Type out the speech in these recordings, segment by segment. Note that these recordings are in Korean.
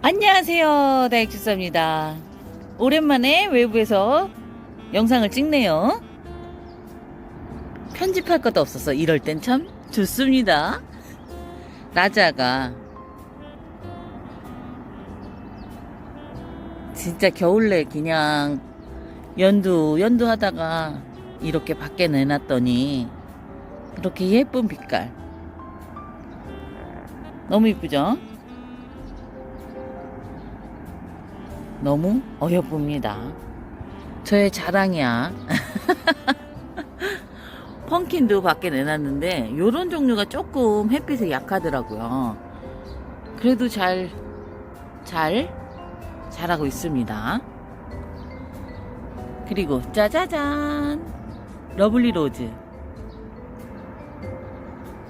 안녕하세요. 다육주사입니다. 오랜만에 외부에서 영상을 찍네요. 편집할 것도 없어서 이럴 땐 참 좋습니다. 라자가 진짜 겨울내 그냥 연두 연두 하다가 이렇게 밖에 내놨더니 이렇게 예쁜 빛깔 너무 이쁘죠? 너무 어여쁩니다. 저의 자랑이야. 펑킨도 밖에 내놨는데 요런 종류가 조금 햇빛에 약하더라고요. 그래도 잘, 잘 자라고 있습니다. 그리고 짜자잔! 러블리 로즈.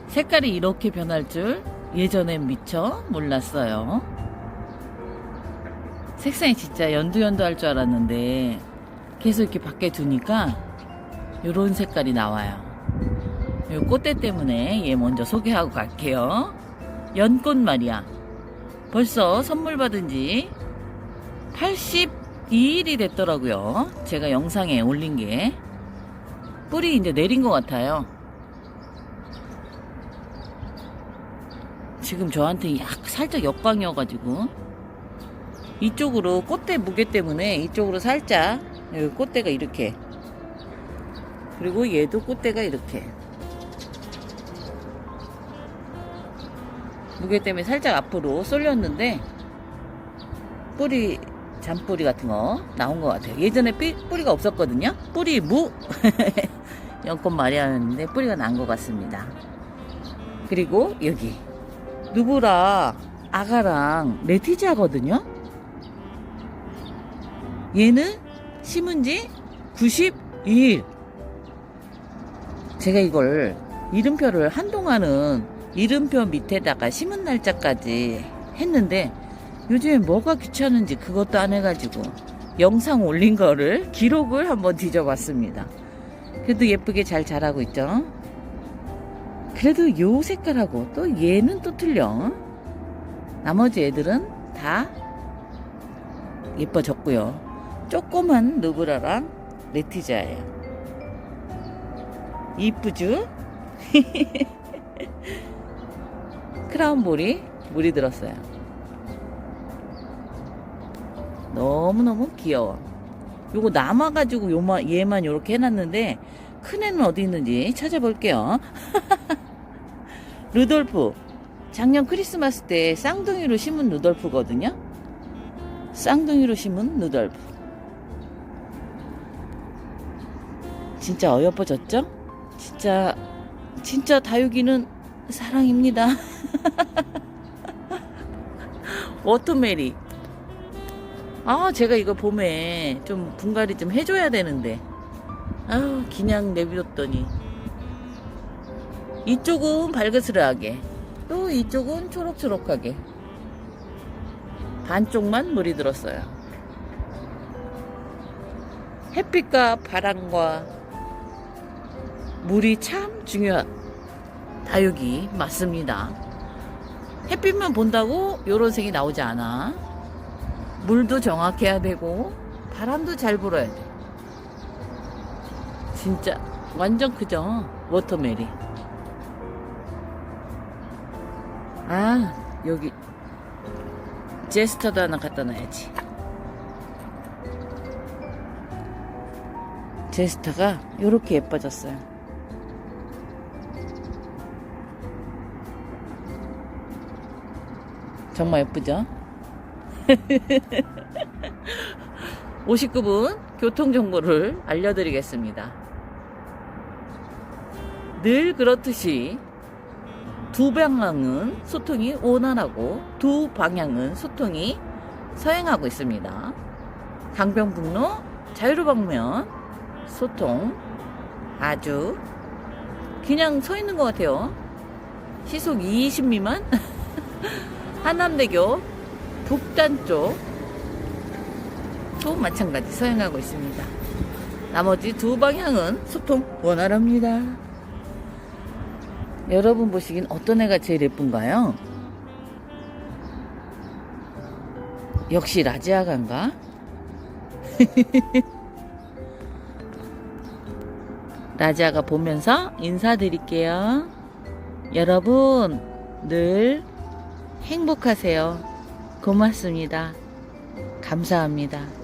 색깔이 이렇게 변할 줄 예전엔 미처 몰랐어요. 색상이 진짜 연두연두 할 줄 알았는데 계속 이렇게 밖에 두니까 요런 색깔이 나와요. 요 꽃대 때문에 얘 먼저 소개하고 갈게요. 연꽃 말이야. 벌써 선물 받은 지 82일이 됐더라고요. 제가 영상에 올린 게. 뿌리 이제 내린 것 같아요. 지금 저한테 약 살짝 역광이어가지고 이쪽으로 꽃대 무게 때문에 이쪽으로 살짝 여기 꽃대가 이렇게. 그리고 얘도 꽃대가 이렇게. 무게 때문에 살짝 앞으로 쏠렸는데 뿌리 잔뿌리 같은 거 나온 것 같아요. 예전에 삐, 뿌리가 없었거든요. 뿌리 무. 연꽃 마리아였는데 뿌리가 난 것 같습니다. 그리고 여기 누브라 아가랑 레티지아거든요 얘는 심은 지 92일. 제가 이걸 이름표를 한동안은 이름표 밑에다가 심은 날짜까지 했는데 요즘에 뭐가 귀찮은지 그것도 안 해가지고 영상 올린 거를 기록을 한번 뒤져봤습니다. 그래도 예쁘게 잘 자라고 있죠. 그래도 요 색깔하고 또 얘는 또 틀려. 나머지 애들은 다 예뻐졌고요. 조그만 누브라랑 레티자예요. 이쁘죠? 크라운볼이 물이 들었어요. 너무너무 귀여워. 요거 남아가지고 요마, 얘만 요렇게 해놨는데 큰 애는 어디 있는지 찾아볼게요. 루돌프. 작년 크리스마스 때 쌍둥이로 심은 루돌프거든요. 쌍둥이로 심은 루돌프. 진짜 어여뻐졌죠? 진짜 진짜 다육이는 사랑입니다. 워터메리. 아 제가 이거 봄에 좀 분갈이 좀 해줘야 되는데 아우 그냥 내비뒀더니 이쪽은 발그스르하게 또 이쪽은 초록초록하게 반쪽만 물이 들었어요. 햇빛과 바람과 물이 참 중요한 다육이 맞습니다. 햇빛만 본다고 요런 색이 나오지 않아. 물도 정확해야 되고 바람도 잘 불어야 돼. 진짜 완전 크죠? 워터메리. 아, 여기 제스터도 하나 갖다 놔야지. 제스터가 이렇게 예뻐졌어요. 정말 예쁘죠? 59분 교통정보를 알려드리겠습니다. 늘 그렇듯이 두 방향은 소통이 원활하고 두 방향은 소통이 서행하고 있습니다. 강변북로 자유로 방면 소통 아주 그냥 서 있는 것 같아요. 시속 20 미만? 한남대교 북단 쪽도 마찬가지 서행하고 있습니다. 나머지 두 방향은 소통 원활합니다. 여러분 보시긴 어떤 애가 제일 예쁜가요? 역시 라지아가인가? 라지아가 보면서 인사드릴게요. 여러분, 늘 행복하세요. 고맙습니다. 감사합니다.